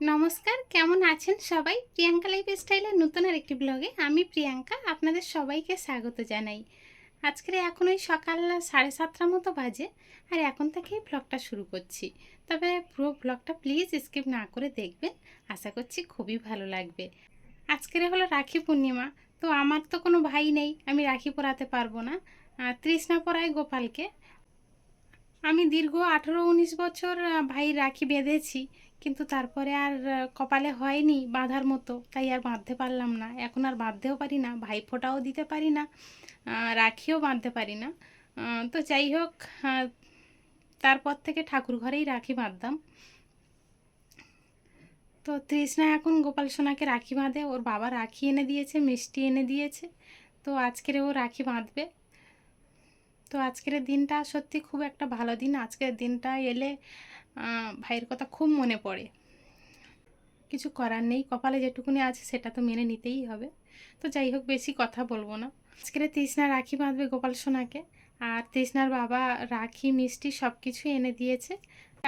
নমস্কার, কেমন আছেন সবাই? প্রিয়াঙ্কা লাইফ স্টাইলের নতুন আর একটি ব্লগে আমি প্রিয়াঙ্কা আপনাদের সবাইকে স্বাগত জানাই। আজকের এখন ওই সকাল সাড়ে সাতটার মতো বাজে আর এখন থেকেই ব্লগটা শুরু করছি। তবে পুরো ব্লগটা প্লিজ স্কিপ না করে দেখবেন, আশা করছি খুবই ভালো লাগবে। আজকের হলো রাখি পূর্ণিমা, তো আমার তো কোনো ভাই নেই, আমি রাখি পরাতে পারব না। তৃষ্ণা পরায় গোপালকে আমি দীর্ঘ আঠেরো উনিশ বছর ভাই রাখি বেঁধেছি, কিন্তু তারপরে আর কপালে হয়নি বাঁধার মতো, তাই আর বাঁধতে পারলাম না। এখন আর বাঁধতেও পারি না, ভাই ফোঁটাও দিতে পারি না রাখিও বাঁধতে পারি না। তো যাই হোক তারপর থেকে ঠাকুর ঘরেই রাখি বাঁধতাম। তো তৃষ্ণা এখন গোপাল সোনাকে রাখি বাঁধে, ওর বাবা রাখি এনে দিয়েছে, মিষ্টি এনে দিয়েছে, তো আজকের ও রাখি বাঁধবে। তো আজকের দিনটা সত্যি খুব একটা ভালো দিন। আজকের দিনটা এলে ভাইয়ের কথা খুব মনে পড়ে। কিছু করার নেই, কপালে যেটুকুনি আছে সেটা তো মেনে নিতেই হবে। তো যাই হোক, বেশি কথা বলব না। আজকের তৃষ্ণা রাখি বাঁধবে গোপাল সোনাকে। আর তৃষ্ণার বাবা রাখি, মিষ্টি সব কিছু এনে দিয়েছে।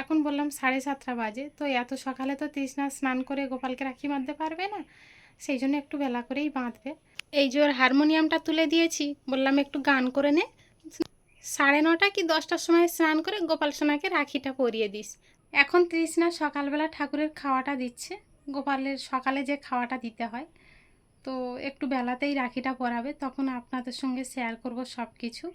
এখন বললাম সাড়ে সাতটা বাজে। তো এত সকালে তো তৃষ্ণা স্নান করে গোপালকে রাখি বাঁধতে পারবে না? সেই জন্য একটু বেলা করেই বাঁধবে। এই যে ওর হারমোনিয়ামটা তুলে দিয়েছি, বললাম একটু গান করে নে। সাড়ে নটা কি দশটার সময় স্নান করে গোপাল সোনাকে রাখিটা পরিয়ে দিস। এখন তৃষ্ণা সকালবেলা ঠাকুরের খাওয়াটা দিচ্ছে। গোপালের সকালে যে খাওয়াটা দিতে হয়, তো একটু বেলাতেই রাখিটা পরাবে, তখন আপনাদের সঙ্গে শেয়ার করব সব কিছু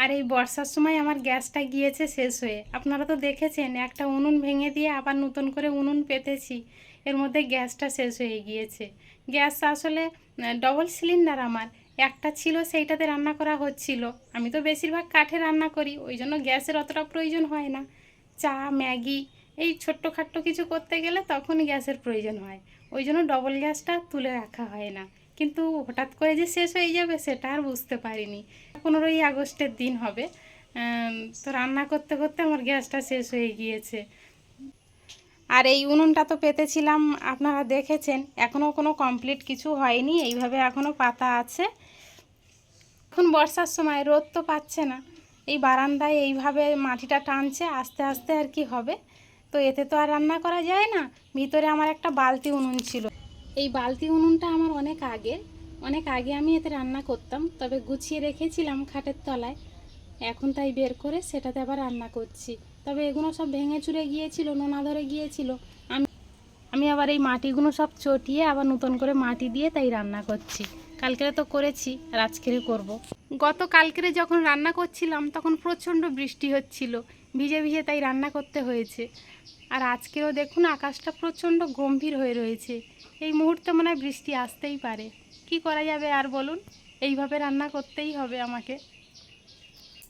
আর এই বর্ষার সময় আমার গ্যাসটা গিয়েছে শেষ হয়ে। আপনারা তো দেখেছেন, একটা উনুন ভেঙে দিয়ে আবার নতুন করে উনুন পেতেছি, এর মধ্যে গ্যাসটা শেষ হয়ে গিয়েছে। গ্যাস আসলে ডবল সিলিন্ডার আমার। একটা ছিল, সেইটাতে রান্না করা হচ্ছিল। আমি তো বেশিরভাগ কাঠে রান্না করি, ওই জন্য গ্যাসের অতটা প্রয়োজন হয় না। চা, ম্যাগি, এই ছোট্ট ছোট্টখাট্ট কিছু করতে গেলে তখন গ্যাসের প্রয়োজন হয়। ওই জন্য ডবল গ্যাসটা তুলে রাখা হয় না। কিন্তু হঠাৎ করে যে শেষ হয়ে যাবে, সেটা আর বুঝতে পারিনি। পনেরোই আগস্টের দিন হবে। তো রান্না করতে করতে আমার গ্যাসটা শেষ হয়ে গিয়েছে। আর এই উনুনটা তো পেতেছিলাম, আপনারা দেখেছেন, এখনও কোনো কমপ্লিট কিছু হয়নি। এইভাবে এখনও পাতা আছে। এখন বর্ষার সময় রোদ তো পাচ্ছে না। এই বারান্দায় এইভাবে মাটিটা টানছে, আস্তে আস্তে আর কি হবে। তো এতে তো আর রান্না করা যায় না। ভিতরে আমার একটা বালতি উনুন ছিল। এই বালতি উনুনটা আমার অনেক আগে অনেক আগে আমি এতে রান্না করতাম, তবে গুছিয়ে রেখেছিলাম খাটের তলায়। এখন তাই বের করে সেটাতে আবার রান্না করছি। তবে এগুলো সব ভেঙে চুরে গিয়েছিল, নোনা ধরে গিয়েছিল। আমি আমি আবার এই মাটিগুলো সব চটিয়ে আবার নতুন করে মাটি দিয়ে তাই রান্না করছি। কালকেরে তো করেছি আর আজকেরে করব। গত কালকেরে যখন রান্না করছিলাম তখন প্রচণ্ড বৃষ্টি হচ্ছিল। ভিজে ভিজে তাই রান্না করতে হয়েছে। আর আজকেরও দেখুন আকাশটা প্রচণ্ড গম্ভীর হয়ে রয়েছে। এই মুহূর্তে মনে হয় বৃষ্টি আসতেই পারে। কি করা যাবে আর বলুন? এইভাবে রান্না করতেই হবে আমাকে।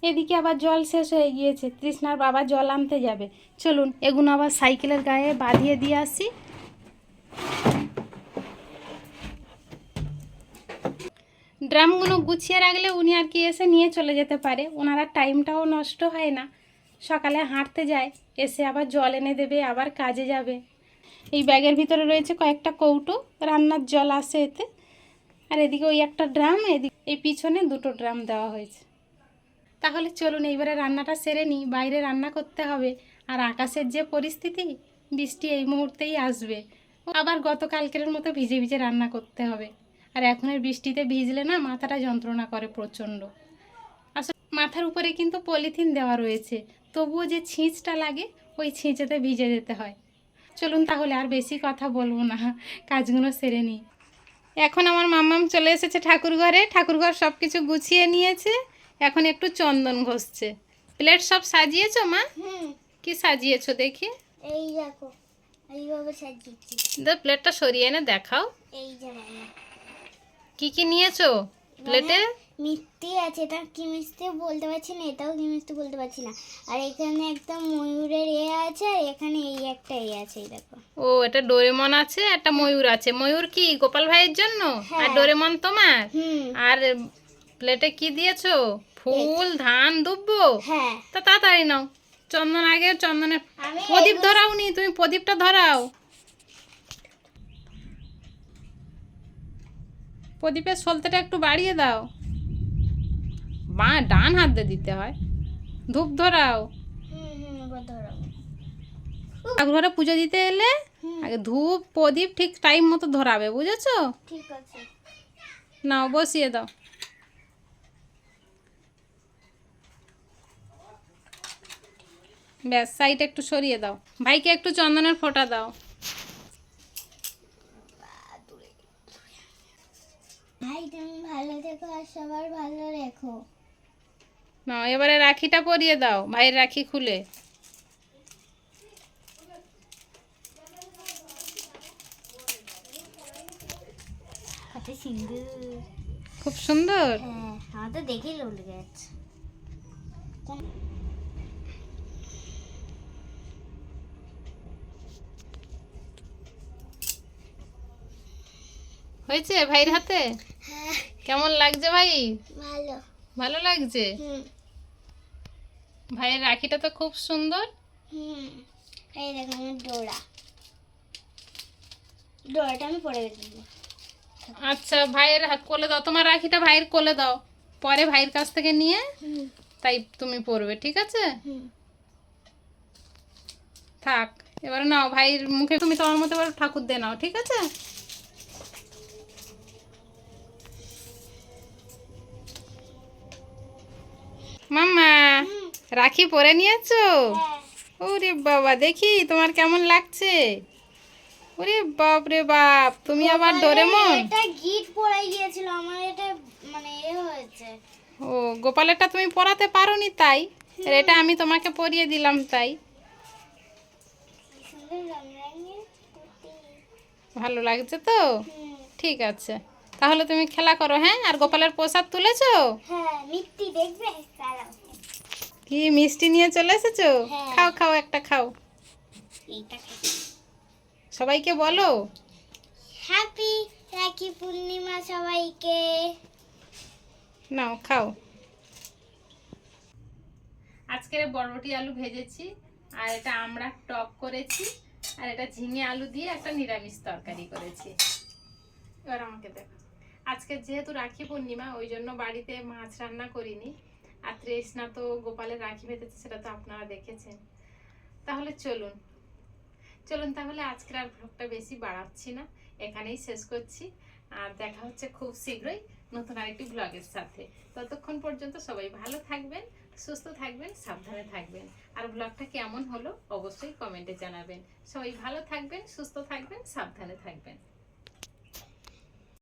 এদিকে আবার জল শেষ হয়ে গিয়েছে। তৃষ্ণার বাবা জল আনতে যাবে। চলুন এগুলো আবার সাইকেলের গায়ে বাঁধিয়ে দিয়ে আসি। ড্রামগুলো গুছিয়ে রাখলে উনি আর কি এসে নিয়ে চলে যেতে পারে। ওনারা টাইমটাও নষ্ট হয় না। সকালে হাঁটতে যায়, এসে আবার জল এনে দেবে, আবার কাজে যাবে। এই ব্যাগের ভিতরে রয়েছে কয়েকটা কৌটো, রান্নার জল আসে এতে। আর এদিকে ওই একটা ড্রাম, এদিকে এই পিছনে দুটো ড্রাম দেওয়া হয়েছে। তাহলে চলুন, এইবারে রান্নাটা সেরে নিই। বাইরে রান্না করতে হবে। আর আকাশের যে পরিস্থিতি, বৃষ্টি এই মুহূর্তেই আসবে। আবার গতকালকের মতো ভিজে ভিজে রান্না করতে হবে। আর এখনের বৃষ্টিতে ভিজলে না মাথাটা যন্ত্রণা করে প্রচণ্ড। আসলে মাথার উপরে কিন্তু পলিথিন দেওয়া রয়েছে তবুও যে ছিঁচটা লাগে ওই ছিঁচেতে ভিজে যেতে হয়। চলুন তাহলে আর বেশি কথা বলব না কাজগুলো সেরে নিই। এখন আমার মাম্মাম চলে এসেছে ঠাকুর ঘরে ঠাকুর ঘর সব কিছু গুছিয়ে নিয়েছে এখন একটু চন্দন ঘষছে। প্লেট সব সাজিয়েছো মা? কি সাজিয়েছো দেখি। এই দেখো এইভাবে সাজিয়েছি। প্লেটটা সরিয়ে এনে দেখাও। এই যে কি কি নিয়েছো? প্লেটে মিষ্টি আছে এটা কি মিষ্টি বলতে পারছি না এটাও কি মিষ্টি বলতে পারছি না। আর এখানে একটা ময়ূরের এ আছে আর এখানে এই একটা এ আছে এই দেখো। ও এটা ডোরেমন আছে একটা ময়ূর আছে। ময়ূর কি গোপাল ভাইয়ের জন্য? আর হ্যাঁ। ডোরেমন তোমার? আর প্লেটে কি দিয়েছ? ফুল ধান দুব্বো? হ্যাঁ। তা তাড়াতাড়ি নাও। চন্দন আগে চন্দনের প্রদীপ ধরাও নি তুমি প্রদীপটা ধরাও। প্রদীপের সলতেটা একটু বাড়িয়ে দাও। বা ডান হাত দিয়ে দিতে হয়। ধূপ ধরাও। ঘরে পুজো দিতে এলে আগে ধূপ প্রদীপ ঠিক টাইম মতো ধরাবে বুঝেছ? ঠিক আছে। নাও বসিয়ে দাও। ব্যাস সাইড একটু সরিয়ে দাও। ভাইকে একটু চন্দনের ফোঁটা দাও ভাই তুমি ভালো থেকো আর সবার ভালো রেখো। নাও এবারে রাখিটা পরিয়ে দাও ভাইয়ের রাখি খুলে। কত সুন্দর খুব সুন্দর। হ্যাঁ আমার তো দেখেই লোক লেগে যাচ্ছে হয়েছে ভাইয়ের হাতে? কেমন লাগছে ভাই? ভালো। ভালো লাগছে? ভাইয়ের রাখিটা তো খুব সুন্দর। হুম। এই দেখো আমার ডোরা। ডোরাটা আমি পরে দেবো আচ্ছা ভাইয়ের হাত কোলে দাও। তোমার রাখিটা ভাইয়ের কোলে দাও। পরে ভাইয়ের কাছ থেকে নিয়ে তাই তুমি পরবে ঠিক আছে? থাক এবারে নাও ভাইয়ের মুখে তুমি তোমার মতো এবার ঠাকুর দিয়ে নাও ঠিক আছে? রাখি পরে নিয়েছো? হ্যাঁ। ওরে বাবা দেখি তোমার কেমন লাগছে? ওরে বাপ রে বাপ তুমি আবার ডোরেমন? এটা গিট পড়ে গিয়েছিল আমার এটা মানে এ হয়েছে। ও গোপালেরটা তুমি পরাতে পারোনি তাই? আর এটা আমি তোমাকে পরিয়ে দিলাম তাই। ভালো লাগছে তো? ঠিক আছে। তাহলে তুমি খেলা করো হ্যাঁ? আর গোপালের প্রসাদ তুলেছো? হ্যাঁ মিষ্টি দেখবে? কি মিষ্টি নিয়ে চলে এসেছ? হ্যাঁ। খাও খাও একটা খাও। সবাইকে বলো। হ্যাপি রাখি পূর্ণিমা সবাইকে। নাও খাও। আজকের বরবটি আলু ভেজেছি আর এটা আমরা টক করেছি আর এটা ঝিঙে আলু দিয়ে একটা নিরামিষ তরকারি করেছি। এবার আমাকে দেখো। আজকে যেহেতু রাখি পূর্ণিমা ওই জন্য বাড়িতে মাছ রান্না করিনি। আর তৃষ্ণা তো গোপালের রাখি বেঁধেছে সেটা তো আপনারা দেখেছেন। তাহলে চলুন। চলুন তাহলে আজকের আর ভ্লগটা বেশি বাড়াচ্ছি না। এখানেই শেষ করছি। আর দেখা হচ্ছে খুব শীঘ্রই নতুন আরেকটি ব্লগের সাথে। ততক্ষণ পর্যন্ত সবাই ভালো থাকবেন, সুস্থ থাকবেন, সাবধানে থাকবেন। আর ব্লগটা কেমন হলো অবশ্যই কমেন্টে জানাবেন। সবাই ভালো থাকবেন, সুস্থ থাকবেন, সাবধানে থাকবেন।